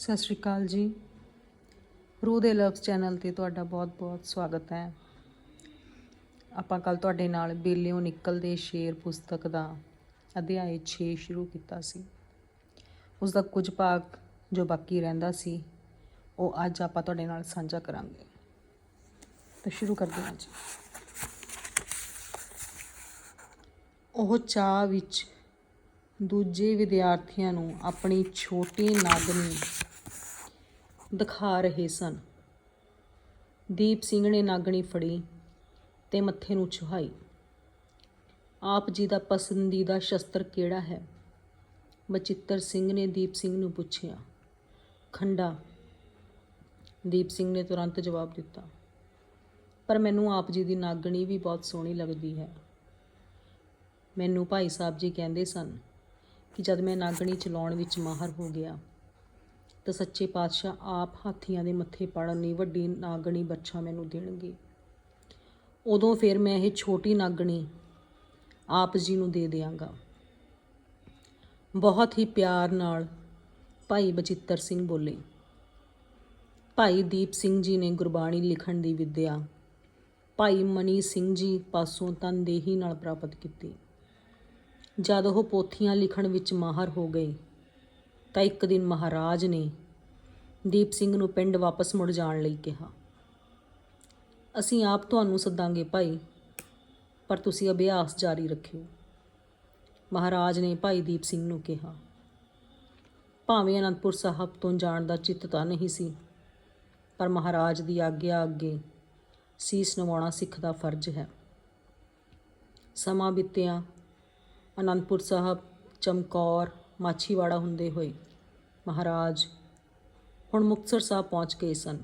ਸਤਿ ਸ਼੍ਰੀ ਅਕਾਲ ਜੀ। ਰੂਹ ਦੇ ਲਵਸ ਚੈਨਲ ਤੇ ਤੁਹਾਡਾ ਬਹੁਤ-ਬਹੁਤ ਸਵਾਗਤ ਹੈ। ਆਪਾਂ ਕੱਲ ਤੁਹਾਡੇ ਨਾਲ ਬੇਲਿਓਂ ਨਿਕਲਦੇ ਸ਼ੇਰ ਪੁਸਤਕ ਦਾ ਅਧਿਆਇ 6 ਸ਼ੁਰੂ ਕੀਤਾ ਸੀ। ਉਸ ਦਾ ਕੁਝ ਭਾਗ ਜੋ ਬਾਕੀ ਰਹਿੰਦਾ ਸੀ, ਉਹ ਅੱਜ ਆਪਾਂ ਤੁਹਾਡੇ ਨਾਲ ਸਾਂਝਾ ਕਰਾਂਗੇ। ਤਾਂ ਸ਼ੁਰੂ ਕਰਦੇ ਹਾਂ ਜੀ। ਉਹ ਚਾਹ ਵਿੱਚ ਦੂਜੇ ਵਿਦਿਆਰਥੀਆਂ ਨੂੰ ਆਪਣੀ ਛੋਟੀ ਨਾਗਨੀ ਦਿਖਾ ਰਹੇ ਸਨ। ਦੀਪ ਸਿੰਘ ਨੇ ਨਾਗਣੀ ਫੜੀ ਤੇ ਮੱਥੇ ਨੂੰ ਛੁਹਾਈ। ਆਪ ਜੀ ਦਾ ਪਸੰਦੀਦਾ ਸ਼ਸਤਰ ਕਿਹੜਾ ਹੈ? ਬਚਿੱਤਰ ਸਿੰਘ ਨੇ ਦੀਪ ਸਿੰਘ ਨੂੰ ਪੁੱਛਿਆ। ਖੰਡਾ। ਦੀਪ ਸਿੰਘ ਨੇ ਤੁਰੰਤ ਜਵਾਬ ਦਿੱਤਾ। ਪਰ ਮੈਨੂੰ ਆਪ ਜੀ ਦੀ ਨਾਗਣੀ ਵੀ ਬਹੁਤ ਸੋਹਣੀ ਲੱਗਦੀ ਹੈ। ਮੈਨੂੰ ਭਾਈ ਸਾਹਿਬ ਜੀ ਕਹਿੰਦੇ ਸਨ ਕਿ ਜਦ ਮੈਂ ਨਾਗਣੀ ਚਲਾਉਣ ਵਿੱਚ ਮਾਹਰ ਹੋ ਗਿਆ ਤਾਂ ਸੱਚੇ ਪਾਤਸ਼ਾਹ ਆਪ ਹਾਥੀਆਂ ਦੇ ਮੱਥੇ ਪਾੜਨ ਲਈ ਵੱਡੀ ਨਾਗਣੀ ਬੱਚਾ ਮੈਨੂੰ ਦੇਣਗੇ। ਉਦੋਂ ਫਿਰ ਮੈਂ ਇਹ ਛੋਟੀ ਨਾਗਣੀ ਆਪ ਜੀ ਨੂੰ ਦੇ ਦਿਆਂਗਾ। ਬਹੁਤ ਹੀ ਪਿਆਰ ਨਾਲ ਭਾਈ ਬਚਿੱਤਰ ਸਿੰਘ ਬੋਲੇ। ਭਾਈ ਦੀਪ ਸਿੰਘ ਜੀ ਨੇ ਗੁਰਬਾਣੀ ਲਿਖਣ ਦੀ ਵਿੱਦਿਆ ਭਾਈ ਮਨੀ ਸਿੰਘ ਜੀ ਪਾਸੋਂ ਤਨਦੇਹੀ ਨਾਲ ਪ੍ਰਾਪਤ ਕੀਤੀ। ਜਦ ਉਹ ਪੋਥੀਆਂ ਲਿਖਣ ਵਿੱਚ ਮਾਹਰ ਹੋ ਗਏ ਤਾਂ ਇੱਕ ਦਿਨ ਮਹਾਰਾਜ ਨੇ ਦੀਪ ਸਿੰਘ ਨੂੰ ਪਿੰਡ ਵਾਪਸ ਮੁੜ ਜਾਣ ਲਈ ਕਿਹਾ। ਅਸੀਂ ਆਪ ਤੁਹਾਨੂੰ ਸੱਦਾਂਗੇ ਭਾਈ, ਪਰ ਤੁਸੀਂ ਅਭਿਆਸ ਜਾਰੀ ਰੱਖਿਓ। ਮਹਾਰਾਜ ਨੇ ਭਾਈ ਦੀਪ ਸਿੰਘ ਨੂੰ ਕਿਹਾ, ਭਾਵੇਂ ਅਨੰਦਪੁਰ ਸਾਹਿਬ ਤੋਂ ਜਾਣ ਦਾ ਚਿੱਤ ਤਾਂ ਨਹੀਂ ਸੀ, ਪਰ ਮਹਾਰਾਜ ਦੀ ਆਗਿਆ ਅੱਗੇ ਸੀਸ ਨਵਾਉਣਾ ਸਿੱਖ ਦਾ ਫਰਜ਼ ਹੈ। ਸਮਾਂ ਬੀਤਿਆ, ਅਨੰਦਪੁਰ ਸਾਹਿਬ ਚਮਕੌਰ ਮਾਛੀਵਾੜਾ ਹੁੰਦੇ ਹੋਏ। ਮਹਾਰਾਜ, ਹੁਣ ਮੁਕਤਸਰ ਸਾਹਿਬ ਪਹੁੰਚ ਗਏ ਸਨ।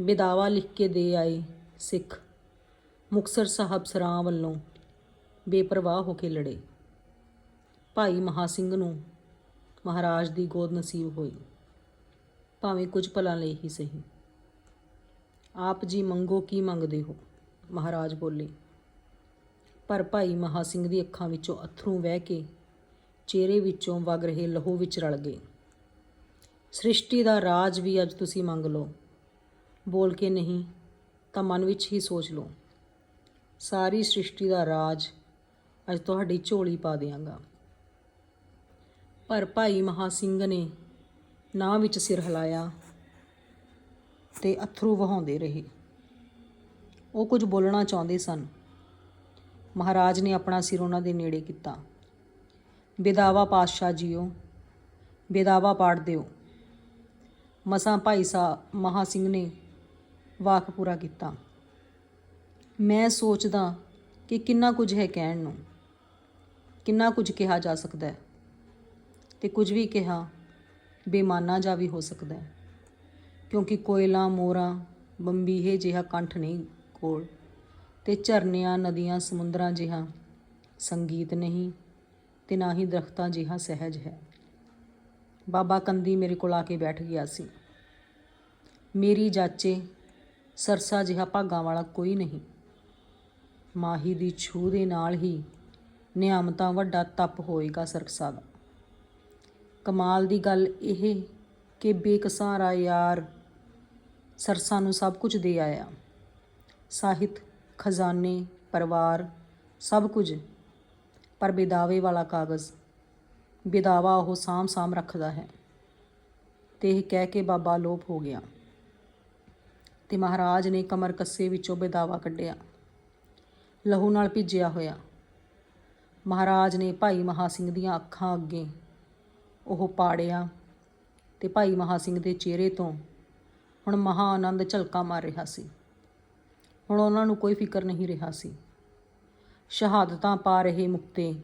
ਵਿਦਾਵਾ ਲਿਖ ਕੇ ਦੇ ਆਏ ਸਿੱਖ ਮੁਕਤਸਰ ਸਾਹਿਬ ਸਰਾਂ ਵੱਲੋਂ ਬੇਪਰਵਾਹ ਹੋ ਕੇ ਲੜੇ। ਭਾਈ ਮਹਾ ਸਿੰਘ ਨੂੰ ਮਹਾਰਾਜ ਦੀ ਗੋਦ ਨਸੀਬ ਹੋਈ। ਭਾਵੇਂ ਕੁਝ ਪਲਾਂ ਲਈ ਹੀ ਸਹੀ। ਆਪ ਜੀ ਮੰਗੋ ਕੀ ਮੰਗਦੇ ਹੋ? ਮਹਾਰਾਜ ਬੋਲੇ, ਪਰ ਭਾਈ ਮਹਾ ਸਿੰਘ ਦੀ ਅੱਖਾਂ ਵਿੱਚੋਂ ਅਥਰੂ ਵਹਿ ਕੇ ਚਿਹਰੇ ਵਿੱਚੋਂ ਵਗ ਰਹੇ ਲਹੂ ਵਿੱਚ ਰਲ ਗਏ ਸ੍ਰਿਸ਼ਟੀ ਦਾ ਰਾਜ ਵੀ ਅੱਜ ਤੁਸੀਂ ਮੰਗ ਲਓ। ਬੋਲ ਕੇ ਨਹੀਂ, ਤਾਂ ਮਨ ਵਿੱਚ ਹੀ ਸੋਚ ਲਓ। ਸਾਰੀ ਸ੍ਰਿਸ਼ਟੀ ਦਾ ਰਾਜ ਅੱਜ ਤੁਹਾਡੀ ਝੋਲੀ ਪਾ ਦਿਆਂਗਾ। ਪਰ ਭਾਈ ਮਹਾ ਸਿੰਘ ਨੇ ਨਾ ਵਿੱਚ ਸਿਰ ਹਿਲਾਇਆ ਤੇ ਅਥਰੂ ਵਹਾਉਂਦੇ ਰਹੇ। ਉਹ ਕੁਝ ਬੋਲਣਾ ਚਾਹੁੰਦੇ ਸਨ। ਮਹਾਰਾਜ ਨੇ ਆਪਣਾ ਸਿਰ ਉਹਨਾਂ ਦੇ ਨੇੜੇ ਕੀਤਾ। ਬੇਦਾਵਾ ਪਾਤਸ਼ਾਹ ਜੀਓ ਬੇਦਾਵਾ ਪਾੜ ਦਿਓ। ਮਸਾਂ ਭਾਈ ਸਾ ਮਹਾ ਸਿੰਘ ਨੇ ਵਾਕ ਪੂਰਾ ਕੀਤਾ। ਮੈਂ ਸੋਚਦਾ ਕਿ ਕਿੰਨਾ ਕੁਝ ਹੈ ਕਹਿਣ ਨੂੰ। ਕਿੰਨਾ ਕੁਝ ਕਿਹਾ ਜਾ ਸਕਦਾ ਹੈ। ਤੇ ਕੁਝ ਵੀ ਕਿਹਾ ਬੇਮਾਨਾ ਜਾ ਵੀ ਹੋ ਸਕਦਾ ਹੈ। ਕਿਉਂਕਿ ਕੋਇਲਾ, ਮੋਰਾ ਬੰਬੀਹੇ ਜਿਹਾ ਕੰਠ ਨਹੀਂ ਕੋਲ ਤੇ ਝਰਨਿਆਂ, ਨਦੀਆਂ, ਸਮੁੰਦਰਾਂ ਜਿਹਾ ਸੰਗੀਤ ਨਹੀਂ। ਤੇ ਨਾ ਹੀ ਦਰਖਤਾਂ ਜਿਹਾ ਸਹਿਜ ਹੈ। ਬਾਬਾ ਕੰਦੀ ਮੇਰੇ ਕੋਲ ਆ ਕੇ ਬੈਠ ਗਿਆ ਸੀ। ਮੇਰੀ ਜਾਚੇ ਸਰਸਾ ਜਿਹਾ ਭਾਗਾਂ ਵਾਲਾ ਕੋਈ ਨਹੀਂ। ਮਾਹੀ ਦੀ ਛੂ ਦੇ ਨਾਲ ਹੀ ਨਿਆਮਤਾਂ ਵੱਡਾ ਤਪ ਹੋਏਗਾ ਸਰਕਸਾ ਦਾ। ਕਮਾਲ ਦੀ ਗੱਲ ਇਹ ਕਿ ਬੇਕਸਾਰਾ ਯਾਰ ਸਰਸਾ ਨੂੰ ਸਭ ਕੁਝ ਦੇ ਆਇਆ। ਸਾਹਿਤ, ਖਜ਼ਾਨੇ, ਪਰਿਵਾਰ, ਸਭ ਕੁਝ ਪਰ ਬਿਦਾਵੇ ਵਾਲਾ ਕਾਗਜ਼, ਬਿਦਾਵਾ ਉਹ ਸਾਮ ਸਾਮ ਰੱਖਦਾ ਹੈ। ਤੇ ਇਹ ਕਹਿ ਕੇ ਬਾਬਾ ਲੋਪ ਹੋ ਗਿਆ। ਤੇ ਮਹਾਰਾਜ ਨੇ ਕਮਰ ਕੱਸੇ ਵਿੱਚੋਂ ਬਿਦਾਵਾ ਕੱਢਿਆ। ਲਹੂ ਨਾਲ ਭਿੱਜਿਆ ਹੋਇਆ। ਮਹਾਰਾਜ ਨੇ ਭਾਈ ਮਹਾ ਸਿੰਘ ਦੀਆਂ ਅੱਖਾਂ ਅੱਗੇ ਉਹ ਪਾੜਿਆ ਤੇ ਭਾਈ ਮਹਾ ਸਿੰਘ ਦੇ ਚਿਹਰੇ ਤੋਂ ਹੁਣ ਮਹਾ ਆਨੰਦ ਝਲਕਾ ਮਾਰ ਰਿਹਾ ਸੀ। ਹੁਣ ਉਹਨਾਂ ਨੂੰ ਕੋਈ ਫਿਕਰ ਨਹੀਂ ਰਿਹਾ ਸੀ। ਸ਼ਹਾਦਤਾਂ ਪਾ ਰਹੇ ਮੁਕਤੇ,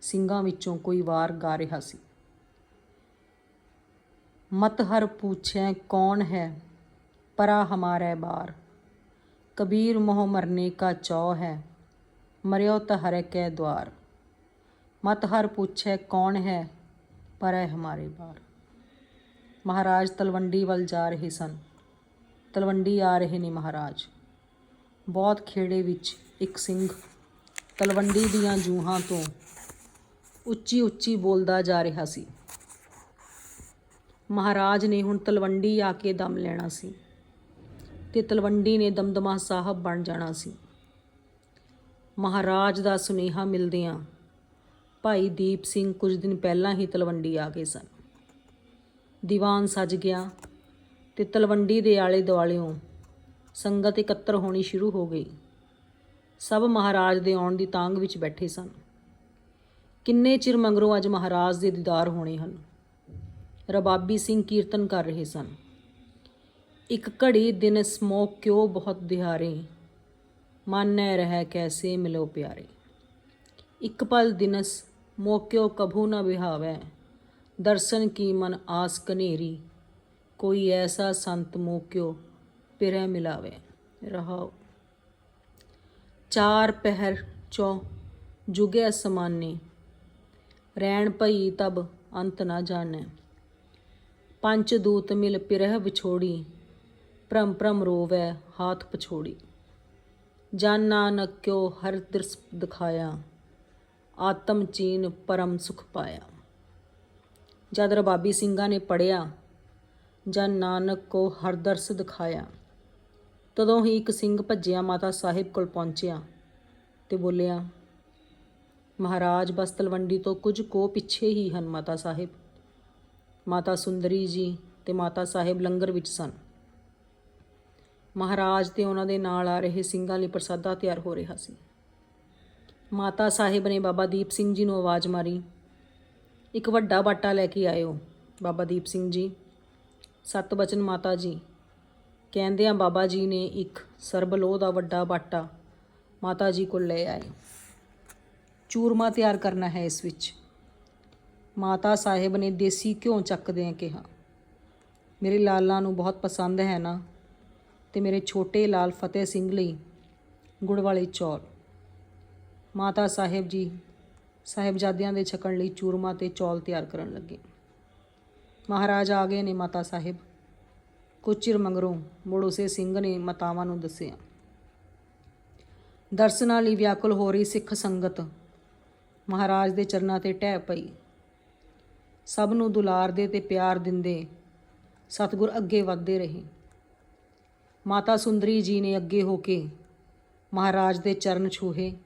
ਸਿੰਘਾਂ ਵਿੱਚੋਂ ਕੋਈ ਵਾਰ ਗਾ ਰਿਹਾ ਸੀ। ਮਤ ਹਰ ਪੁੱਛੈ ਕੌਣ ਹੈ, ਪਰਾ ਹਮਾਰੇ ਬਾਰ। ਕਬੀਰ ਮੋਹ ਮਰਨੇ ਕਾ ਚੌ ਹੈ, ਮਰਿਓ ਤਹਰੇ ਕੈ ਦਵਾਰ। ਮਤ ਹਰ ਪੁੱਛੈ ਕੌਣ ਹੈ, ਪਰੈ ਹਮਾਰੇ ਬਾਰ। ਮਹਾਰਾਜ ਤਲਵੰਡੀ ਵੱਲ ਜਾ ਰਹੇ ਸਨ। ਤਲਵੰਡੀ ਆ ਰਹੇ ਨੇ ਮਹਾਰਾਜ। ਬਹੁਤ ਖੇੜੇ ਵਿੱਚ ਇੱਕ ਸਿੰਘ ਤਲਵੰਡੀ ਦੀਆਂ ਜੂਹਾਂ ਤੋਂ ਉੱਚੀ ਉੱਚੀ ਬੋਲਦਾ ਜਾ ਰਿਹਾ ਸੀ। ਮਹਾਰਾਜ ਨੇ ਹੁਣ ਤਲਵੰਡੀ ਆ ਕੇ ਦਮ ਲੈਣਾ ਸੀ ਤੇ ਤਲਵੰਡੀ ਨੇ ਦਮਦਮਾ ਸਾਹਿਬ ਬਣ ਜਾਣਾ ਸੀ। ਮਹਾਰਾਜ ਦਾ ਸੁਨੇਹਾ ਮਿਲਦਿਆਂ ਭਾਈ ਦੀਪ ਸਿੰਘ ਕੁਝ ਦਿਨ ਪਹਿਲਾਂ ਹੀ ਤਲਵੰਡੀ ਆ ਗਏ ਸਨ। ਦੀਵਾਨ ਸਜ ਗਿਆ ਤੇ ਤਲਵੰਡੀ ਦੇ ਆਲੇ ਦੁਆਲਿਓਂ ਸੰਗਤ ਇਕੱਤਰ ਹੋਣੀ ਸ਼ੁਰੂ ਹੋ ਗਈ। ਸਭ ਮਹਾਰਾਜ ਦੇ ਆਉਣ ਦੀ ਤਾਂਗ ਵਿੱਚ ਬੈਠੇ ਸਨ। ਕਿੰਨੇ ਚਿਰ ਮਗਰੋਂ ਅੱਜ ਮਹਾਰਾਜ ਦੇ ਦੀਦਾਰ ਹੋਣੇ ਹਨ? ਰਬਾਬੀ ਸਿੰਘ ਕੀਰਤਨ ਕਰ ਰਹੇ ਸਨ। ਇੱਕ ਘੜੀ ਦਿਨ ਸਮੋਕ ਕਿਉ ਬਹੁਤ ਦਿਹਾਰੇ? ਮਾਨੈ ਰਹਿ ਕੈਸੇ ਮਿਲੋ ਪਿਆਰੇ? ਇੱਕ ਪਲ ਦਿਨਸ ਮੋਕਿਓ ਕਭੂ ਨਾ ਬਿਹਾਵੈ ਦਰਸ਼ਨ ਕੀ ਮਨ ਆਸ ਕਨੇਰੀ ਕੋਈ ਐਸਾ ਸੰਤ ਮੋਕਿਓ ਪਿਰੈ ਮਿਲਾਵੇ? ਰਹਾਓ। ਚਾਰ ਪਹਿਰ ਚੋ ਜੁਗੇ ਸਮਾਨੇ ਰਹਿਣ ਭਈ ਤਬ ਅੰਤ ਨਾ ਜਾਣੈ। ਪੰਜ ਦੂਤ ਮਿਲ ਪਿਰਹ ਵਿਛੋੜੀ, ਭ੍ਰਮ ਭ੍ਰਮ ਰੋਵੈ ਹਾਥ ਪਛੋੜੀ। ਜਨ ਨਾਨਕ ਕਿਉ ਹਰ ਦ੍ਰਿਸ਼ ਦਿਖਾਇਆ, ਆਤਮ ਚੀਨ ਪਰਮ ਸੁਖ ਪਾਇਆ। ਜਦ ਰਬਾਬੀ ਸਿੰਘਾਂ ਨੇ ਪੜਿਆ ਜਨ ਨਾਨਕ ਕੋ ਹਰ ਦਰਸ ਦਿਖਾਇਆ। ਤਦੋਂ ਹੀ ਇੱਕ ਸਿੰਘ ਭੱਜਿਆ ਮਾਤਾ ਸਾਹਿਬ ਕੋਲ ਪਹੁੰਚਿਆ ਤੇ ਬੋਲਿਆ, ਮਹਾਰਾਜ ਬਸ ਤਲਵੰਡੀ ਤੋਂ ਕੁਝ ਕੋ ਪਿੱਛੇ ਹੀ ਹਨ ਮਾਤਾ ਸਾਹਿਬ। ਮਾਤਾ ਸੁੰਦਰੀ ਜੀ ਤੇ ਮਾਤਾ ਸਾਹਿਬ ਲੰਗਰ ਵਿੱਚ ਸਨ। ਮਹਾਰਾਜ ਤੇ ਉਹਨਾਂ ਦੇ ਨਾਲ ਆ ਰਹੇ ਸਿੰਘਾਂ ਲਈ ਪ੍ਰਸਾਦਾ ਤਿਆਰ ਹੋ ਰਿਹਾ ਸੀ। ਮਾਤਾ ਸਾਹਿਬ ਨੇ ਬਾਬਾ ਦੀਪ ਸਿੰਘ ਜੀ ਨੂੰ ਆਵਾਜ਼ ਮਾਰੀ, ਇੱਕ ਵੱਡਾ ਬਾਟਾ ਲੈ ਕੇ ਆਇਓ ਬਾਬਾ ਦੀਪ ਸਿੰਘ ਜੀ। ਸਤ ਬਚਨ ਮਾਤਾ ਜੀ ਕਹਿੰਦਿਆਂ ਬਾਬਾ ਜੀ ਨੇ ਇੱਕ ਸਰਬਲੋਹ ਦਾ ਵੱਡਾ ਬਾਟਾ ਮਾਤਾ ਜੀ ਕੋਲ ਲੈ ਆਏ। ਚੂਰਮਾ ਤਿਆਰ ਕਰਨਾ ਹੈ ਇਸ ਵਿੱਚ। ਮਾਤਾ ਸਾਹਿਬ ਨੇ ਦੇਸੀ ਘਿਓ ਚੱਕਦਿਆਂ ਕਿਹਾ, ਮੇਰੇ ਲਾਲਾਂ ਨੂੰ ਬਹੁਤ ਪਸੰਦ ਹੈ ਨਾ, ਤੇ ਮੇਰੇ ਛੋਟੇ ਲਾਲ ਫਤਿਹ ਸਿੰਘ ਲਈ ਗੁੜ ਵਾਲੇ ਚੌਲ। ਮਾਤਾ ਸਾਹਿਬ ਜੀ ਸਾਹਿਬਜ਼ਾਦਿਆਂ ਦੇ ਛਕਣ ਲਈ ਚੂਰਮਾ ਤੇ ਚੌਲ ਤਿਆਰ ਕਰਨ ਲੱਗੇ। ਮਹਾਰਾਜ ਆ ਗਏ ਨੇ ਮਾਤਾ ਸਾਹਿਬ। ਕੁਝ ਚਿਰ ਮਗਰੋਂ ਮੁੜ ਉਸੇ ਸਿੰਘ ਨੇ ਮਾਤਾਵਾਂ ਨੂੰ ਦੱਸਿਆ। ਦਰਸ਼ਨਾਂ ਲਈ ਵਿਆਕੁਲ ਹੋ ਰਹੀ ਸਿੱਖ ਸੰਗਤ ਮਹਾਰਾਜ ਦੇ ਚਰਨਾਂ ਤੇ ਟਹਿ ਪਈ। ਸਭ ਨੂੰ ਦੁਲਾਰਦੇ ਤੇ ਪਿਆਰ ਦਿੰਦੇ ਸਤਿਗੁਰ ਅੱਗੇ ਵਧਦੇ ਰਹੇ। ਮਾਤਾ ਸੁੰਦਰੀ ਜੀ ਨੇ ਅੱਗੇ ਹੋ ਕੇ ਮਹਾਰਾਜ ਦੇ ਚਰਨ ਛੂਹੇ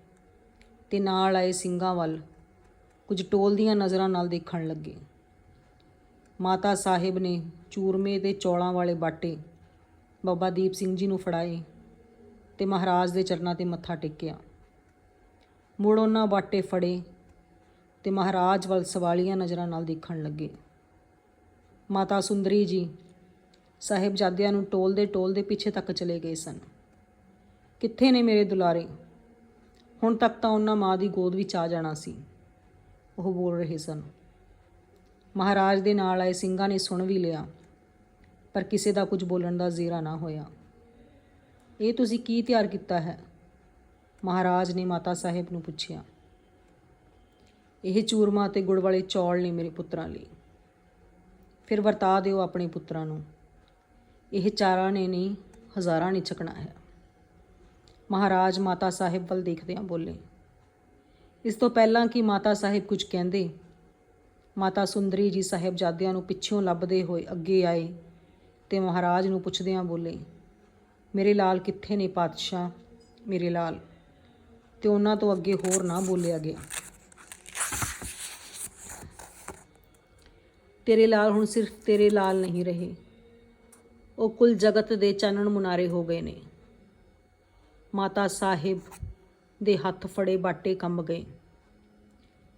ਤੇ ਨਾਲ ਆਏ ਸਿੰਘਾਂ ਵੱਲ। ਕੁਝ ਟੋਲ ਦੀਆਂ ਨਜ਼ਰਾਂ ਨਾਲ ਦੇਖਣ ਲੱਗੇ। ਮਾਤਾ ਸਾਹਿਬ ਨੇ ਚੂਰਮੇ ਦੇ ਚੌਲਾਂ ਵਾਲੇ ਬਾਟੇ ਬਾਬਾ ਦੀਪ ਸਿੰਘ ਜੀ ਨੂੰ ਫੜਾਏ ਤੇ ਮਹਾਰਾਜ ਦੇ ਚਰਨਾਂ ਤੇ ਮੱਥਾ ਟੇਕਿਆ। ਮੁੜ ਉਹਨਾਂ ਬਾਟੇ ਫੜੇ ਤੇ ਮਹਾਰਾਜ ਵੱਲ ਸਵਾਲੀਆਂ ਨਜ਼ਰਾਂ ਨਾਲ ਦੇਖਣ ਲੱਗੇ। ਮਾਤਾ ਸੁੰਦਰੀ ਜੀ ਸਾਹਿਬਜ਼ਾਦਿਆਂ ਨੂੰ ਟੋਲਦੇ ਟੋਲਦੇ ਪਿੱਛੇ ਤੱਕ ਚਲੇ ਗਏ ਸਨ। ਕਿੱਥੇ ਨੇ ਮੇਰੇ ਦੁਲਾਰੇ? ਹੁਣ ਤੱਕ ਤਾਂ ਉਹਨਾਂ ਮਾਂ ਦੀ ਗੋਦ ਵਿੱਚ ਆ ਜਾਣਾ ਸੀ, ਉਹ ਬੋਲ ਰਹੇ ਸਨ। ਮਹਾਰਾਜ ਦੇ ਨਾਲ ਆਏ ਸਿੰਘਾਂ ਨੇ ਸੁਣ ਵੀ ਲਿਆ, ਪਰ ਕਿਸੇ ਦਾ ਕੁਝ ਬੋਲਣ ਦਾ ਜ਼ੀਰਾ ਨਾ ਹੋਇਆ। ਇਹ ਤੁਸੀਂ ਕੀ ਤਿਆਰ ਕੀਤਾ ਹੈ? ਮਹਾਰਾਜ ਨੇ ਮਾਤਾ ਸਾਹਿਬ ਨੂੰ ਪੁੱਛਿਆ। ਇਹ ਚੂਰਮਾ ਤੇ ਗੁੜ ਵਾਲੇ ਚੌਲ ਨੇ ਮੇਰੇ ਪੁੱਤਰਾਂ ਲਈ। ਫਿਰ ਵਰਤਾ ਦਿਓ ਆਪਣੇ ਪੁੱਤਰਾਂ ਨੂੰ। ਇਹ ਚਾਰਾਂ ਨੇ ਨਹੀਂ, ਹਜ਼ਾਰਾਂ ਨੇ ਛਕਣਾ ਹੈ। ਮਹਾਰਾਜ ਮਾਤਾ ਸਾਹਿਬ ਵੱਲ ਦੇਖਦਿਆਂ ਬੋਲੇ, ਇਸ ਤੋਂ ਪਹਿਲਾਂ ਕਿ ਮਾਤਾ ਸਾਹਿਬ ਕੁਝ ਕਹਿੰਦੇ? ਮਾਤਾ ਸੁੰਦਰੀ ਜੀ ਸਾਹਿਬਜ਼ਾਦਿਆਂ ਨੂੰ ਪਿੱਛੋਂ ਲੱਭਦੇ ਹੋਏ ਅੱਗੇ ਆਏ ਤੇ ਮਹਾਰਾਜ ਨੂੰ ਪੁੱਛਦਿਆਂ ਬੋਲੇ, ਮੇਰੇ ਲਾਲ ਕਿੱਥੇ ਨੇ ਪਾਤਸ਼ਾਹ? ਮੇਰੇ ਲਾਲ। ਤੇ ਉਹਨਾਂ ਤੋਂ ਅੱਗੇ ਹੋਰ ਨਾ ਬੋਲਿਆ ਗਿਆ। ਤੇਰੇ ਲਾਲ ਹੁਣ ਸਿਰਫ ਤੇਰੇ ਲਾਲ ਨਹੀਂ ਰਹੇ। ਉਹ ਕੁੱਲ ਜਗਤ ਦੇ ਚਾਨਣ ਮੁਨਾਰੇ ਹੋ ਗਏ ਨੇ। ਮਾਤਾ ਸਾਹਿਬ ਦੇ ਹੱਥ ਫੜੇ ਬਾਟੇ ਕੰਬ ਗਏ।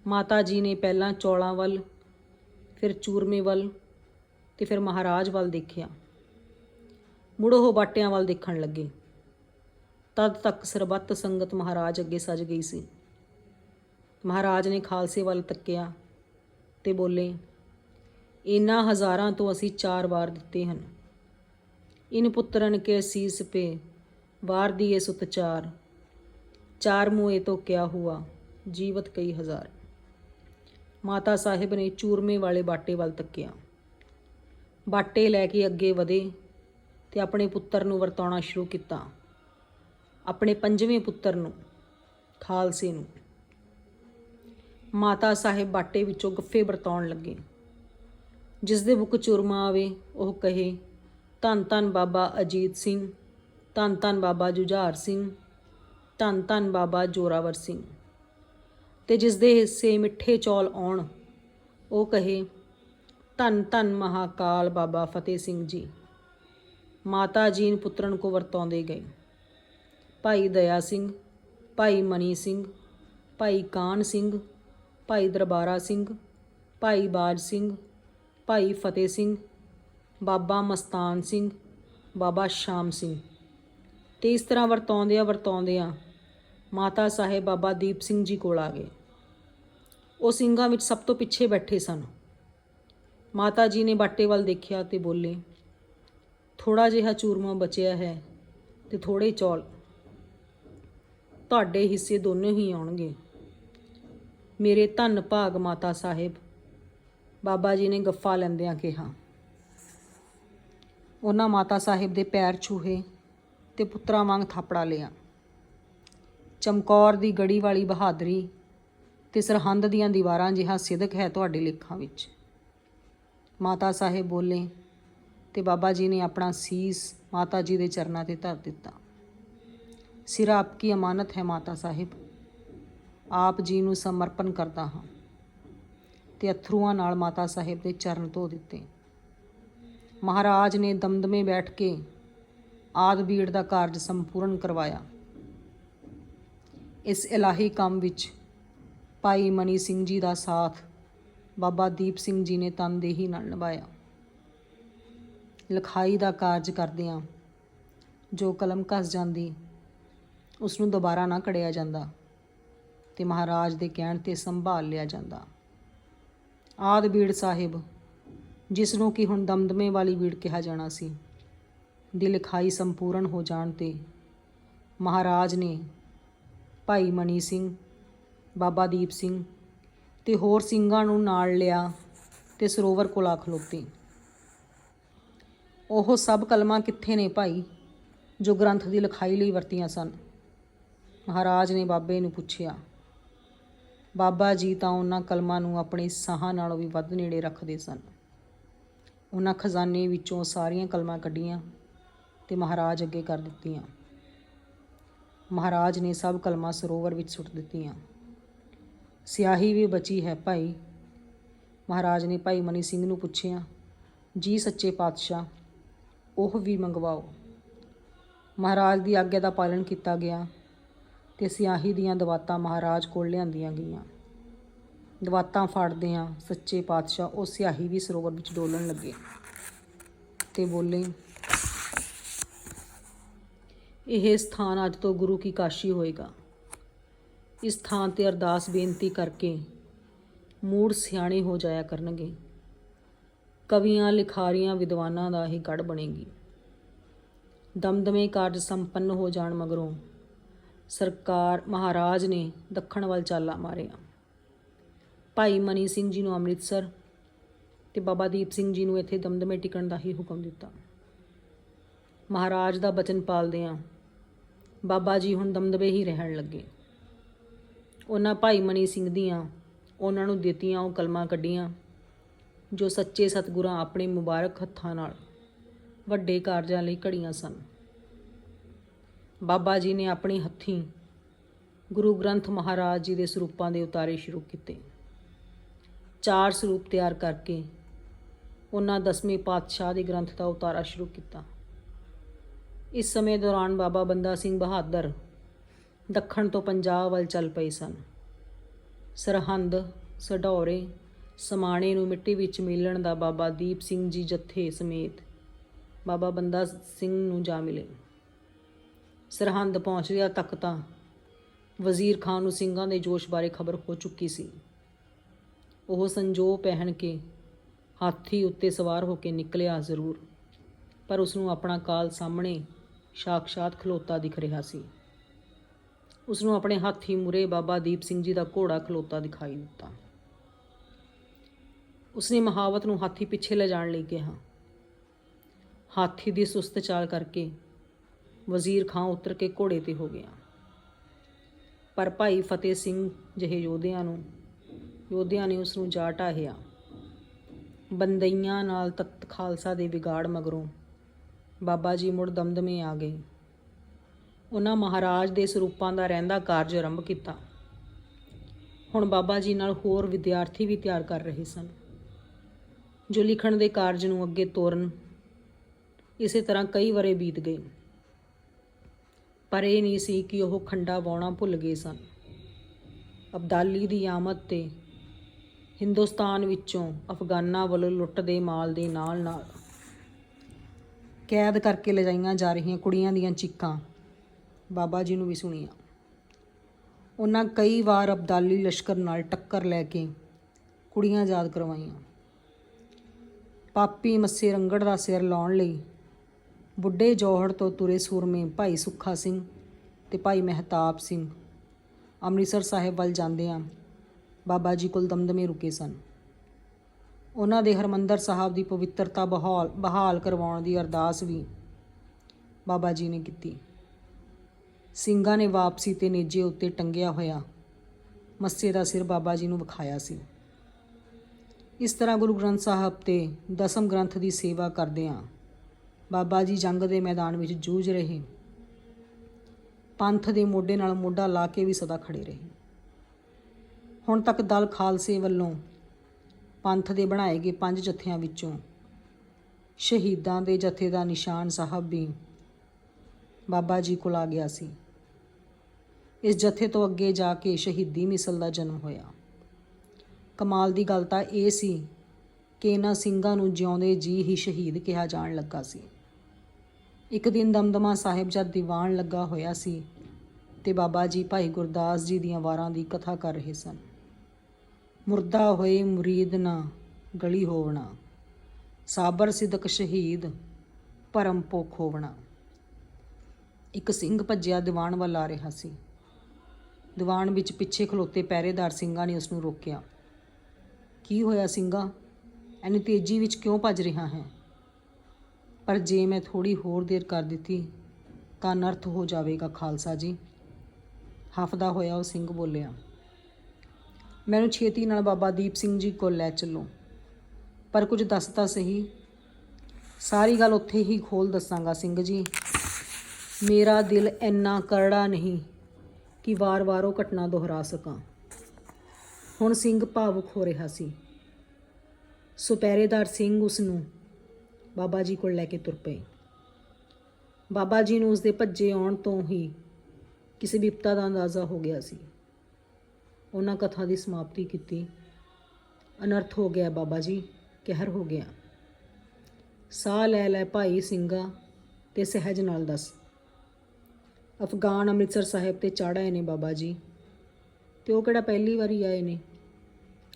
ਮਾਤਾ ਜੀ ਨੇ ਪਹਿਲਾਂ ਚੌਲਾਂ ਵੱਲ, ਫਿਰ ਚੂਰਮੇ ਵੱਲ ਤੇ ਫਿਰ ਮਹਾਰਾਜ ਵੱਲ ਦੇਖਿਆ। ਮੁੜ ਉਹ ਬਾਟਿਆਂ ਵੱਲ ਦੇਖਣ ਲੱਗੇ। ਤਦ ਤੱਕ ਸਰਬੱਤ ਸੰਗਤ ਮਹਾਰਾਜ ਅੱਗੇ ਸਜ ਗਈ ਸੀ। ਮਹਾਰਾਜ ਨੇ ਖਾਲਸੇ ਵੱਲ ਤੱਕਿਆ ਤੇ ਬੋਲੇ, ਇਨ੍ਹਾਂ ਹਜ਼ਾਰਾਂ ਤੋਂ ਅਸੀਂ ਚਾਰ ਵਾਰ ਦਿੱਤੇ ਹਨ। ਇਨ ਪੁੱਤਰਨ ਕੇ ਸੀਸ ਪੇ, ਵਾਰ ਦੀਏ ਸੁਤ ਚਾਰ ਚਾਰ ਮੂਏ ਤੋਂ ਕਿਆ ਹੁਆ, ਜੀਵਤ ਕਈ ਹਜ਼ਾਰ। ਮਾਤਾ ਸਾਹਿਬ ਨੇ ਚੂਰਮੇ ਵਾਲੇ ਬਾਟੇ ਵੱਲ ਤੱਕਿਆ। ਬਾਟੇ ਲੈ ਕੇ ਅੱਗੇ ਵਧੇ ਤੇ ਆਪਣੇ ਪੁੱਤਰ ਨੂੰ ਵਰਤਾਉਣਾ ਸ਼ੁਰੂ ਕੀਤਾ। ਆਪਣੇ ਪੰਜਵੇਂ ਪੁੱਤਰ ਨੂੰ, ਖਾਲਸੇ ਨੂੰ। ਮਾਤਾ ਸਾਹਿਬ ਬਾਟੇ ਵਿੱਚੋਂ ਗੱਫੇ ਵਰਤਾਉਣ ਲੱਗੇ। ਜਿਸ ਦੇ ਬੁੱਕ ਚੁਰਮਾ ਆਵੇ, ਉਹ ਕਹੇ, ਧੰਨ ਧੰਨ ਬਾਬਾ ਅਜੀਤ ਸਿੰਘ, ਧੰਨ ਧੰਨ ਬਾਬਾ ਜੁਝਾਰ ਸਿੰਘ, ਧੰਨ ਧੰਨ ਬਾਬਾ ਜੋਰਾਵਰ ਸਿੰਘ। ਤੇ ਜਿਸ ਦੇ ਹਿੱਸੇ ਮਿੱਠੇ ਚੌਲ ਆਉਣ, ਉਹ ਕਹੇ, ਧੰਨ ਧੰਨ ਮਹਾਕਾਲ ਬਾਬਾ ਫਤਿਹ ਸਿੰਘ ਜੀ। ਮਾਤਾ ਜੀਨ ਪੁੱਤਰਨ ਕੋ ਵਰਤਾਉਂਦੇ ਗਏ। ਭਾਈ ਦਇਆ ਸਿੰਘ, ਭਾਈ ਮਨੀ ਸਿੰਘ, ਭਾਈ ਕਾਨ ਸਿੰਘ, ਭਾਈ ਦਰਬਾਰਾ ਸਿੰਘ, ਭਾਈ ਬਾਜ ਸਿੰਘ, ਭਾਈ ਫਤਿਹ ਸਿੰਘ, ਬਾਬਾ ਮਸਤਾਨ ਸਿੰਘ, ਬਾਬਾ ਸ਼ਾਮ ਸਿੰਘ। ਤੇ ਇਸ ਤਰ੍ਹਾਂ ਵਰਤਾਉਂਦਿਆਂ ਵਰਤਾਉਂਦਿਆਂ ਮਾਤਾ ਸਾਹਿਬ ਬਾਬਾ ਦੀਪ ਸਿੰਘ ਜੀ ਕੋਲ ਆ ਗਏ। ਉਹ ਸਿੰਘਾਂ ਵਿੱਚ ਸਭ ਤੋਂ ਪਿੱਛੇ ਬੈਠੇ ਸਨ। ਮਾਤਾ ਜੀ ਨੇ ਬਾਟੇ ਵੱਲ ਦੇਖਿਆ ਤੇ ਬੋਲੇ ਥੋੜਾ ਜਿਹਾ ਚੂਰਮਾ ਬਚਿਆ ਹੈ ਤੇ ਥੋੜੇ ਚੌਲ ਤੁਹਾਡੇ ਹਿੱਸੇ ਦੋਨੋਂ ਹੀ ਆਉਣਗੇ। ਮੇਰੇ ਧੰਨ ਭਾਗ ਮਾਤਾ ਸਾਹਿਬ। ਬਾਬਾ ਜੀ ਨੇ ਗੱਫਾ ਲੈਂਦਿਆਂ ਕਿਹਾ। ਉਹਨਾਂ ਮਾਤਾ ਸਾਹਿਬ ਦੇ ਪੈਰ ਛੂਹੇ ਤੇ ਪੁੱਤਰਾਂ ਵਾਂਗ ਥਾਪੜਾ ਲਿਆ। ਚਮਕੌਰ ਦੀ ਗੜੀ ਵਾਲੀ ਬਹਾਦਰੀ ਤੇ ਸਰਹੰਦ ਦੀਆਂ ਦੀਵਾਰਾਂ ਜਿਹਾ ਸਿਦਕ ਹੈ ਤੁਹਾਡੇ ਲੇਖਾਂ ਵਿੱਚ। ਮਾਤਾ ਸਾਹਿਬ ਬੋਲੇ, ਤੇ ਬਾਬਾ ਜੀ ਨੇ ਆਪਣਾ ਸੀਸ ਮਾਤਾ ਜੀ ਦੇ ਚਰਨਾਂ ਤੇ ਧਰ ਦਿੱਤਾ। ਸਿਰ ਆਪਕੀ ਅਮਾਨਤ ਹੈ ਮਾਤਾ ਸਾਹਿਬ? ਆਪ ਜੀ ਨੂੰ ਸਮਰਪਣ ਕਰਦਾ ਹਾਂ। ਤੇ ਅਥਰੂਆਂ ਨਾਲ ਮਾਤਾ ਸਾਹਿਬ ਦੇ ਚਰਨ ਧੋ ਦਿੱਤੇ। ਮਹਾਰਾਜ ਨੇ ਦਮਦਮੇ ਬੈਠ ਕੇ ਆਦ ਬੀੜ ਦਾ ਕਾਰਜ ਸੰਪੂਰਨ ਕਰਵਾਇਆ। ਇਸ ਇਲਾਹੀ ਕੰਮ ਵਿੱਚ ਭਾਈ ਮਨੀ ਸਿੰਘ ਜੀ ਦਾ ਸਾਥ ਬਾਬਾ ਦੀਪ ਸਿੰਘ ਜੀ ਨੇ ਤਨਦੇਹੀ ਨਾਲ ਨਿਭਾਇਆ। ਲਿਖਾਈ ਦਾ ਕਾਰਜ ਕਰਦਿਆਂ ਜੋ ਕਲਮ ਘਸ ਜਾਂਦੀ ਉਸ ਨੂੰ ਦੁਬਾਰਾ ਨਾ ਕੜਿਆ ਜਾਂਦਾ ਤੇ ਮਹਾਰਾਜ ਦੇ ਕਹਿਣ ਤੇ ਸੰਭਾਲ ਲਿਆ ਜਾਂਦਾ। ਆਦ ਬੀੜ ਸਾਹਿਬ ਜਿਸ ਨੂੰ ਕਿ ਹੁਣ ਦਮਦਮੇ ਵਾਲੀ ਬੀੜ ਕਿਹਾ ਜਾਣਾ ਸੀ, ਦੀ ਲਿਖਾਈ ਸੰਪੂਰਨ ਹੋ ਜਾਣ ਤੇ ਮਹਾਰਾਜ ਨੇ ਭਾਈ ਮਨੀ ਸਿੰਘ ਬਾਬਾ ਦੀਪ ਸਿੰਘ ਤੇ ਹੋਰ ਸਿੰਘਾਂ ਨੂੰ ਨਾਲ ਲਿਆ ਤੇ ਸਰੋਵਰ ਕੋਲ ਆ ਖਲੋਤੇ ਉਹ ਸਭ ਕਲਮਾਂ ਕਿੱਥੇ ਨੇ ਭਾਈ ਜੋ ਗ੍ਰੰਥ ਦੀ ਲਿਖਾਈ ਲਈ ਵਰਤੀਆਂ ਸਨ? ਮਹਾਰਾਜ ਨੇ ਬਾਬੇ ਨੂੰ ਪੁੱਛਿਆ, ਬਾਬਾ ਜੀ ਤਾਂ ਉਹਨਾਂ ਕਲਮਾਂ ਨੂੰ ਆਪਣੇ ਸਾਹਾਂ ਨਾਲੋਂ ਵੀ ਵੱਧ ਨੇੜੇ ਰੱਖਦੇ ਸਨ। ਉਹਨਾਂ ਖਜ਼ਾਨੇ ਵਿੱਚੋਂ ਸਾਰੀਆਂ ਕਲਮਾਂ ਕੱਢੀਆਂ ਤੇ ਮਹਾਰਾਜ ਅੱਗੇ ਕਰ ਦਿੱਤੀਆਂ। ਮਹਾਰਾਜ ਨੇ ਸਭ ਕਲਮਾਂ ਸਰੋਵਰ ਵਿੱਚ ਸੁੱਟ ਦਿੱਤੀਆਂ। ਸਿਆਹੀ ਵੀ ਬਚੀ ਹੈ ਭਾਈ। ਮਹਾਰਾਜ ਨੇ ਭਾਈ ਮਨੀ ਸਿੰਘ ਨੂੰ ਪੁੱਛਿਆ, ਜੀ ਸੱਚੇ ਪਾਤਸ਼ਾਹ, ਉਹ ਵੀ ਮੰਗਵਾਓ। ਮਹਾਰਾਜ ਦੀ ਆਗਿਆ ਦਾ ਪਾਲਣ ਕੀਤਾ ਗਿਆ ਤੇ ਸਿਆਹੀ ਦੀਆਂ ਦਵਾਤਾਂ ਮਹਾਰਾਜ ਕੋਲ ਲਿਆਂਦੀਆਂ ਗਈਆਂ। ਦਵਾਤਾਂ ਫੜਦੇ ਫੜਦਿਆਂ ਸੱਚੇ ਪਾਤਸ਼ਾਹ ਉਹ ਸਿਆਹੀ ਵੀ ਸਰੋਵਰ ਵਿੱਚ ਡੋਲਣ ਲੱਗੇ ਤੇ ਬੋਲੇ, ਇਹ ਸਥਾਨ ਅੱਜ ਤੋਂ ਗੁਰੂ ਕੀ ਕਾਸ਼ੀ ਹੋਏਗਾ। ਇਸ ਥਾਂ ਤੇ ਅਰਦਾਸ ਬੇਨਤੀ ਕਰਕੇ ਮੂੜ ਸਿਆਣੇ ਹੋ ਜਾਇਆ ਕਰਨਗੇ। ਕਵੀਆਂ, ਲਿਖਾਰੀਆਂ, ਵਿਦਵਾਨਾਂ ਦਾ ਹੀ ਗੜ ਬਣੇਗੀ। ਦਮਦਮੇ ਕਾਰਜ ਸੰਪੰਨ ਹੋ ਜਾਣ ਮਗਰੋਂ ਸਰਕਾਰ ਮਹਾਰਾਜ ਨੇ ਦੱਖਣ ਵੱਲ ਚਾਲਾ ਮਾਰਿਆ। ਭਾਈ ਮਨੀ ਸਿੰਘ ਜੀ ਨੂੰ ਅੰਮ੍ਰਿਤਸਰ ਤੇ ਬਾਬਾ ਦੀਪ ਸਿੰਘ ਜੀ ਨੂੰ ਇੱਥੇ ਦਮਦਮੇ ਟਿਕਣ ਦਾ ਹੀ ਹੁਕਮ ਦਿੱਤਾ। ਮਹਾਰਾਜ ਦਾ ਬਚਨ ਪਾਲਦਿਆਂ ਬਾਬਾ ਜੀ ਹੁਣ ਦਮਦਮੇ ਹੀ ਰਹਿਣ ਲੱਗੇ। ਉਹਨਾਂ ਭਾਈ ਮਨੀ ਸਿੰਘ ਦੀਆਂ, ਉਹਨਾਂ ਨੂੰ ਦਿੱਤੀਆਂ ਉਹ ਕਲਮਾਂ ਕੱਢੀਆਂ, ਜੋ ਸੱਚੇ ਸਤਿਗੁਰਾਂ ਆਪਣੇ ਮੁਬਾਰਕ ਹੱਥਾਂ ਨਾਲ ਵੱਡੇ ਕਾਰਜਾਂ ਲਈ ਘੜੀਆਂ ਸਨ। ਬਾਬਾ ਜੀ ਨੇ ਆਪਣੇ ਹੱਥੀਂ ਗੁਰੂ ਗ੍ਰੰਥ ਮਹਾਰਾਜ ਜੀ ਦੇ ਸਰੂਪਾਂ ਦੇ ਉਤਾਰੇ ਸ਼ੁਰੂ ਕੀਤੇ। ਚਾਰ ਸਰੂਪ ਤਿਆਰ ਕਰਕੇ ਉਹਨਾਂ ਦਸਵੇਂ ਪਾਤਸ਼ਾਹ ਦੇ ਗ੍ਰੰਥ ਦਾ ਉਤਾਰਾ ਸ਼ੁਰੂ ਕੀਤਾ। ਇਸ ਸਮੇਂ ਦੌਰਾਨ ਬਾਬਾ ਬੰਦਾ ਸਿੰਘ ਬਹਾਦਰ ਦੱਖਣ ਤੋਂ ਪੰਜਾਬ ਵੱਲ ਚੱਲ ਪਏ ਸਨ। ਸਰਹੰਦ ਸਢੌਰੇ ਸਮਾਣੇ ਨੂੰ ਮਿੱਟੀ ਵਿੱਚ ਮਿਲਣ ਦਾ ਬਾਬਾ ਦੀਪ ਸਿੰਘ ਜੀ ਜੱਥੇ ਸਮੇਤ ਬਾਬਾ ਬੰਦਾ ਸਿੰਘ ਨੂੰ ਜਾ ਮਿਲੇ। ਸਰਹੰਦ ਪਹੁੰਚਦਿਆਂ ਤੱਕ ਤਾਂ ਵਜ਼ੀਰ ਖਾਨ ਨੂੰ ਸਿੰਘਾਂ ਦੇ ਜੋਸ਼ ਬਾਰੇ ਖਬਰ ਹੋ ਚੁੱਕੀ ਸੀ। ਉਹ ਸੰਜੋ ਪਹਿਨ ਕੇ ਹਾਥੀ ਉੱਤੇ ਸਵਾਰ ਹੋ ਕੇ ਨਿਕਲਿਆ ਜ਼ਰੂਰ, ਪਰ ਉਸ ਨੂੰ ਆਪਣਾ ਕਾਲ ਸਾਹਮਣੇ ਸਾਖਸ਼ਾਤ ਖਲੋਤਾ ਦਿਖ ਰਿਹਾ ਸੀ। ਉਸ ਨੂੰ ਆਪਣੇ ਹਾਥੀ ਮੁਰੇ ਬਾਬਾ ਦੀਪ ਸਿੰਘ ਜੀ ਦਾ ਘੋੜਾ ਖਲੋਤਾ ਦਿਖਾਈ ਦਿੱਤਾ। ਉਸਨੇ ਮਹਾਵਤ ਨੂੰ ਹਾਥੀ ਪਿੱਛੇ ਲੈ ਜਾਣ ਲਈ ਕਿਹਾ। ਹਾਥੀ ਦੀ ਸੁਸਤ ਚਾਲ ਕਰਕੇ ਵਜ਼ੀਰ ਖਾਂ ਉਤਰ ਕੇ ਘੋੜੇ ਤੇ ਹੋ ਗਿਆ। ਪਰ ਭਾਈ ਫਤਿਹ ਸਿੰਘ ਜਿਹੇ ਯੋਧਿਆਂ ਨੂੰ, ਯੋਧਿਆਂ ਨੇ ਉਸ ਨੂੰ ਜਾ ਢਾਹਿਆ। ਬੰਦਈਆਂ ਨਾਲ ਤਖਤ ਖਾਲਸਾ ਦੇ ਵਿਗਾੜ ਮਗਰੋਂ ਬਾਬਾ ਜੀ ਮੁੜ ਦਮਦਮੇ ਆ ਗਏ। ਉਹਨਾਂ ਮਹਾਰਾਜ ਦੇ ਸਰੂਪਾਂ ਦਾ ਰਹਿੰਦਾ ਕਾਰਜ ਆਰੰਭ ਕੀਤਾ। ਹੁਣ ਬਾਬਾ ਜੀ ਨਾਲ ਹੋਰ ਵਿਦਿਆਰਥੀ ਵੀ ਤਿਆਰ ਕਰ ਰਹੇ ਸਨ। ਜੋ ਲਿਖਣ ਦੇ ਕਾਰਜ ਨੂੰ ਅੱਗੇ ਤੋਰਨ ਇਸੇ ਤਰ੍ਹਾਂ ਕਈ ਵਰੇ ਬੀਤ ਗਏ। ਪਰ ਇਹ ਨਹੀਂ ਸੀ ਕਿ ਉਹ ਖੰਡਾ ਵਾਉਣਾ ਭੁੱਲ ਗਏ ਸਨ। ਅਬਦਾਲੀ ਦੀ ਆਮਦ ਤੇ ਹਿੰਦੁਸਤਾਨ ਵਿੱਚੋਂ ਅਫਗਾਨਾਂ ਵੱਲੋਂ ਲੁੱਟ ਦੇ ਮਾਲ ਦੇ ਨਾਲ ਨਾਲ ਕੈਦ ਕਰਕੇ ਲਿਜਾਈਆਂ ਜਾ ਰਹੀਆਂ ਕੁੜੀਆਂ ਦੀਆਂ ਚੀਕਾਂ ਬਾਬਾ ਜੀ ਨੂੰ ਵੀ ਸੁਣੀਆਂ ਉਹਨਾਂ ਕਈ ਵਾਰ ਅਬਦਾਲੀ ਲਸ਼ਕਰ ਨਾਲ ਟੱਕਰ ਲੈ ਕੇ ਕੁੜੀਆਂ ਯਾਦ ਕਰਵਾਈਆਂ। ਪਾਪੀ ਮੱਸੇ ਰੰਗੜ ਦਾ ਸਿਰ ਲਾਉਣ ਲਈ ਬੁੱਢੇ ਜੋਹੜ ਤੋਂ ਤੁਰੇ ਸੂਰਮੇ ਭਾਈ ਸੁੱਖਾ ਸਿੰਘ ਤੇ ਭਾਈ ਮਹਿਤਾਬ ਸਿੰਘ ਅੰਮ੍ਰਿਤਸਰ ਸਾਹਿਬ ਵੱਲ ਜਾਂਦਿਆਂ ਬਾਬਾ ਜੀ ਕੋਲ ਦਮਦਮੇ ਰੁਕੇ ਸਨ। ਉਹਨਾਂ ਦੇ ਹਰਮੰਦਰ ਸਾਹਿਬ ਦੀ ਪਵਿੱਤਰਤਾ ਬਹਾਲ ਬਹਾਲ ਕਰਵਾਉਣ ਦੀ ਅਰਦਾਸ ਵੀ ਬਾਬਾ ਜੀ ਨੇ ਕੀਤੀ। ਸਿੰਘਾਂ ਨੇ ਵਾਪਸੀ ਤੇ ਨੇਜੇ ਉੱਤੇ ਟੰਗਿਆ ਹੋਇਆ। ਮੱਸੇ ਦਾ ਸਿਰ ਬਾਬਾ ਜੀ ਨੂੰ ਵਿਖਾਇਆ ਸੀ। ਇਸ ਤਰ੍ਹਾਂ ਗੁਰੂ ਗ੍ਰੰਥ ਸਾਹਿਬ ਤੇ ਦਸਮ ਗ੍ਰੰਥ ਦੀ ਸੇਵਾ ਕਰਦਿਆਂ ਬਾਬਾ ਜੀ ਜੰਗ ਦੇ ਮੈਦਾਨ ਵਿੱਚ ਜੂਝ ਰਹੇ। ਪੰਥ ਦੇ ਮੋਢੇ ਨਾਲ ਮੋਢਾ ਲਾ ਕੇ ਵੀ ਸਦਾ ਖੜੇ ਰਹੇ। ਹੁਣ ਤੱਕ ਦਲ ਖਾਲਸੇ ਵੱਲੋਂ ਪੰਥ ਦੇ ਬਣਾਏ ਗਏ ਪੰਜ ਜਥਿਆਂ ਵਿੱਚੋਂ ਸ਼ਹੀਦਾਂ ਦੇ ਜਥੇ ਦਾ ਨਿਸ਼ਾਨ ਸਾਹਿਬ ਵੀ ਬਾਬਾ ਜੀ ਕੋਲ ਆ ਗਿਆ ਸੀ। ਇਸ ਜਥੇ ਤੋਂ ਅੱਗੇ ਜਾ ਕੇ ਸ਼ਹੀਦੀ ਮਿਸਲ ਦਾ ਜਨਮ ਹੋਇਆ। ਕਮਾਲ ਦੀ ਗੱਲ ਤਾਂ ਇਹ ਸੀ ਕਿ ਇਹਨਾਂ ਸਿੰਘਾਂ ਨੂੰ ਜਿਉਂਦੇ ਜੀ ਹੀ ਸ਼ਹੀਦ ਕਿਹਾ ਜਾਣ ਲੱਗਾ ਸੀ। ਇੱਕ ਦਿਨ ਦਮਦਮਾ ਸਾਹਿਬ ਜਦ ਦੀਵਾਨ ਲੱਗਾ ਹੋਇਆ ਸੀ ਤੇ ਬਾਬਾ ਜੀ ਭਾਈ ਗੁਰਦਾਸ ਜੀ ਦੀਆਂ ਵਾਰਾਂ ਦੀ ਕਥਾ ਕਰ ਰਹੇ ਸਨ। ਮੁਰਦਾ ਹੋਏ ਮੁਰੀਦ ਨਾ, ਗਲੀ ਹੋਵਣਾ। ਸਾਬਰ ਸਿਦਕ ਸ਼ਹੀਦ ਪਰਮ ਪੋਖ ਹੋਵਣਾ। ਇੱਕ ਸਿੰਘ ਭੱਜਿਆ ਦੀਵਾਨ ਵੱਲ ਆ ਰਿਹਾ ਸੀ। ਦੀਵਾਨ ਵਿੱਚ ਪਿੱਛੇ ਖਲੋਤੇ ਪਹਿਰੇਦਾਰ ਸਿੰਘਾਂ ਨੇ ਉਸ ਨੂੰ ਰੋਕਿਆ। ਕੀ ਹੋਇਆ ਸਿੰਘਾ? ਐਨੀ ਤੇਜ਼ੀ ਵਿੱਚ ਕਿਉਂ ਭੱਜ ਰਿਹਾ ਹੈ? ਪਰ ਜੇ ਮੈਂ ਥੋੜੀ ਹੋਰ ਦੇਰ ਕਰ ਦਿੱਤੀ, ਤਾਂ ਅਨਰਥ ਹੋ ਜਾਵੇਗਾ ਖਾਲਸਾ ਜੀ। ਹਫਦਾ ਹੋਇਆ ਉਹ ਸਿੰਘ ਬੋਲਿਆ, ਮੈਨੂੰ ਛੇਤੀ ਨਾਲ ਬਾਬਾ ਦੀਪ ਸਿੰਘ ਜੀ ਕੋਲ ਲੈ ਚੱਲੋ। ਪਰ ਕੁਝ ਦੱਸ ਤਾਂ ਸਹੀ। ਸਾਰੀ ਗੱਲ ਉੱਥੇ ਹੀ ਖੋਲ ਦੱਸਾਂਗਾ, ਸਿੰਘ ਜੀ। ਮੇਰਾ ਦਿਲ ਇੰਨਾ ਕਰੜਾ ਨਹੀਂ। ਕਿ ਵਾਰ-ਵਾਰ ਉਹ ਘਟਨਾ ਦੁਹਰਾ ਸਕਾਂ। ਹੁਣ ਸਿੰਘ ਭਾਵੁਕ ਹੋ ਰਿਹਾ ਸੀ। ਸੁਪਹਿਰੇਦਾਰ ਸਿੰਘ ਉਸ ਨੂੰ ਬਾਬਾ ਜੀ ਕੋਲ ਲੈ ਕੇ ਤੁਰ ਪਏ। ਬਾਬਾ ਜੀ ਨੂੰ ਉਸ ਦੇ ਭੱਜੇ ਆਉਣ ਤੋਂ ਹੀ ਕਿਸੇ ਵਿਪਤਾ ਦਾ ਅੰਦਾਜ਼ਾ ਹੋ ਗਿਆ ਸੀ। ਉਹਨਾਂ ਕਥਾ ਦੀ ਸਮਾਪਤੀ ਕੀਤੀ। ਅਨਰਥ ਹੋ ਗਿਆ ਬਾਬਾ ਜੀ, ਕਹਿਰ ਹੋ ਗਿਆ। ਸਾਹ ਲੈ ਲੈ ਭਾਈ ਸਿੰਘਾ ਤੇ ਸਹਿਜ ਨਾਲ ਦੱਸ। ਅਫਗਾਨ ਅੰਮ੍ਰਿਤਸਰ ਸਾਹਿਬ ਤੇ ਚੜ੍ਹ ਨੇ ਬਾਬਾ ਜੀ। ਤੇ ਉਹ ਕਿਹੜਾ ਪਹਿਲੀ ਵਾਰੀ ਆਏ ਨੇ?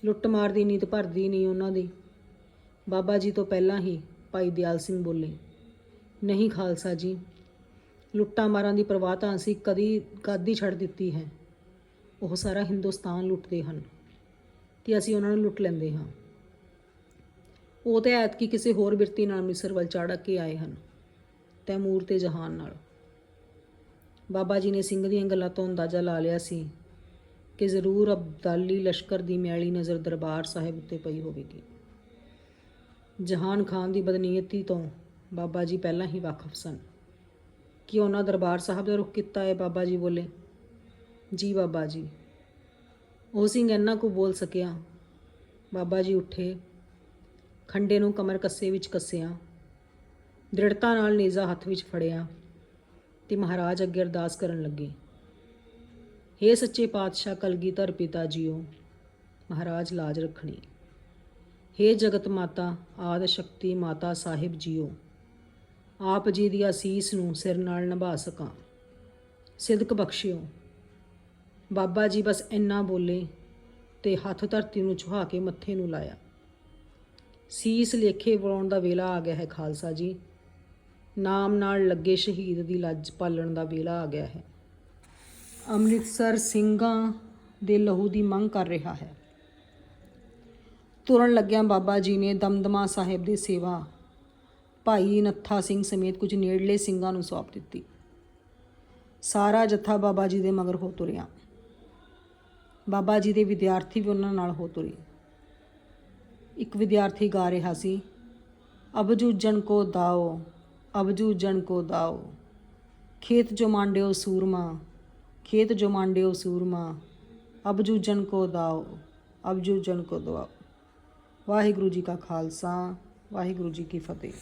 ਲੁੱਟ ਮਾਰਦੀ ਦੀ ਨੀਤ ਭਰਦੀ ਨਹੀਂ ਉਹਨਾਂ ਦੀ। ਬਾਬਾ ਜੀ ਤੋਂ ਪਹਿਲਾਂ ਹੀ ਭਾਈ ਦਿਆਲ ਸਿੰਘ ਬੋਲੇ, ਨਹੀਂ ਖਾਲਸਾ ਜੀ, ਲੁੱਟਾਂ ਮਾਰਾਂ ਦੀ ਪਰਵਾਹ ਤਾਂ ਅਸੀਂ ਕਦੀ ਕਾਦੀ ਛੱਡ ਦਿੱਤੀ ਹੈ। ਉਹ ਸਾਰਾ ਹਿੰਦੁਸਤਾਨ ਲੁੱਟਦੇ ਹਨ ਤੇ ਅਸੀਂ ਉਹਨਾਂ ਨੂੰ ਲੁੱਟ ਲੈਂਦੇ ਹਾਂ। ਉਹ ਤੇ ਐਤਕੀ ਕਿਸੇ ਹੋਰ ਬਿਰਤੀ ਨਾਲ ਮਿਸਰ ਵੱਲ ਚੜ੍ਹ ਕੇ ਆਏ ਹਨ, ਤੈਮੂਰ ਤੇ ਜਹਾਨ ਨਾਲ। ਬਾਬਾ ਜੀ ਨੇ ਸਿੰਘ ਦੀਆਂ ਗੱਲਾਂ ਤੋਂ ਅੰਦਾਜ਼ਾ ਲਾ ਲਿਆ ਸੀ ਕਿ ਜ਼ਰੂਰ ਅਬਦਾਲੀ ਲਸ਼ਕਰ ਦੀ ਮੈਲੀ ਨਜ਼ਰ ਦਰਬਾਰ ਸਾਹਿਬ ਉੱਤੇ ਪਈ ਹੋਵੇਗੀ। ਜਹਾਨ ਖਾਨ ਦੀ ਬਦਨੀਅਤੀ ਤੋਂ ਬਾਬਾ ਜੀ ਪਹਿਲਾਂ ਹੀ ਵਾਕਫ ਸਨ। ਕਿ ਉਹਨਾਂ ਦਰਬਾਰ ਸਾਹਿਬ ਦਾ ਰੁਖ ਕੀਤਾ ਹੈ? ਬਾਬਾ ਜੀ ਬੋਲੇ, ਜੀ ਬਾਬਾ ਜੀ। ਉਹ ਸਿੰਘ ਇੰਨਾ ਕੁ ਬੋਲ ਸਕਿਆ, ਬਾਬਾ ਜੀ ਉੱਠੇ, ਖੰਡੇ ਨੂੰ ਕਮਰ ਕੱਸੇ ਵਿੱਚ ਕੱਸਿਆ, ਦ੍ਰਿੜਤਾ ਨਾਲ ਨੇਜ਼ਾ ਹੱਥ ਵਿੱਚ ਫੜਿਆ। ਤੇ ਮਹਾਰਾਜ ਅੱਗੇ ਅਰਦਾਸ ਕਰਨ ਲੱਗੇ। हे ਸੱਚੇ ਪਾਤਸ਼ਾਹ, ਕਲਗੀਧਰ ਪਿਤਾ ਜੀਓ, ਮਹਾਰਾਜ ਲਾਜ ਰੱਖਣੀ। हे ਜਗਤ ਮਾਤਾ, ਆਦ ਸ਼ਕਤੀ ਮਾਤਾ ਸਾਹਿਬ ਜੀਓ, ਆਪ ਜੀ ਦੀ ਅਸੀਸ ਨੂੰ ਸਿਰ ਨਾਲ ਨਿਭਾ ਸਕਾਂ। ਸਿਦਕ ਬਖਸ਼ਿਓ। ਬਾਬਾ ਜੀ ਬਸ ਇੰਨਾ ਬੋਲੇ ਤੇ ਹੱਥ ਧਰਤੀ ਨੂੰ ਛੁਹਾ ਕੇ ਮੱਥੇ ਨੂੰ ਲਾਇਆ। ਸੀਸ ਲੇਖੇ ਬੁਲਾਉਣ ਦਾ ਵੇਲਾ ਆ ਗਿਆ ਹੈ ਖਾਲਸਾ ਜੀ। ਨਾਮ ਨਾਲ ਲੱਗੇ ਸ਼ਹੀਦ ਦੀ ਲੱਜ ਪਾਲਣ ਦਾ ਵੇਲਾ ਆ ਗਿਆ ਹੈ। ਅੰਮ੍ਰਿਤਸਰ ਸਿੰਘਾਂ ਦੇ ਲਹੂ ਦੀ ਮੰਗ ਕਰ ਰਿਹਾ ਹੈ। ਤੁਰਨ ਲੱਗਿਆਂ ਬਾਬਾ ਜੀ ਨੇ ਦਮਦਮਾ ਸਾਹਿਬ ਦੀ ਸੇਵਾ ਭਾਈ ਨੱਥਾ ਸਿੰਘ ਸਮੇਤ ਕੁਝ ਨੇੜਲੇ ਸਿੰਘਾਂ ਨੂੰ ਸੌਂਪ ਦਿੱਤੀ। ਸਾਰਾ ਜਥਾ ਬਾਬਾ ਜੀ ਦੇ ਮਗਰ ਹੋ ਤੁਰਿਆ। ਬਾਬਾ ਜੀ ਦੇ ਵਿਦਿਆਰਥੀ ਵੀ ਉਹਨਾਂ ਨਾਲ ਹੋ ਤੁਰੇ। ਇੱਕ ਵਿਦਿਆਰਥੀ ਗਾ ਰਿਹਾ ਸੀ ਅਬ ਜੂਝਣ ਕੋ ਦਾਓ ਅਬ ਜੂਝਣ ਕੋ ਦਾਓ। ਖੇਤ ਜੋ ਮਾਂਡਿਓ ਸੂਰਮਾ, ਖੇਤ ਜੋ ਮਾਂਡਿਓ ਸੂਰਮਾ, ਅਬਜੂ ਜੂਝਣ ਕੋ ਦਾਓ ਅਬ ਜੂਝਣ ਕੋ ਦਵਾਓ ਵਾਹਿਗੁਰੂ ਜੀ ਕਾ ਖਾਲਸਾ, ਵਾਹਿਗੁਰੂ ਜੀ ਕੀ ਫਤਿਹ।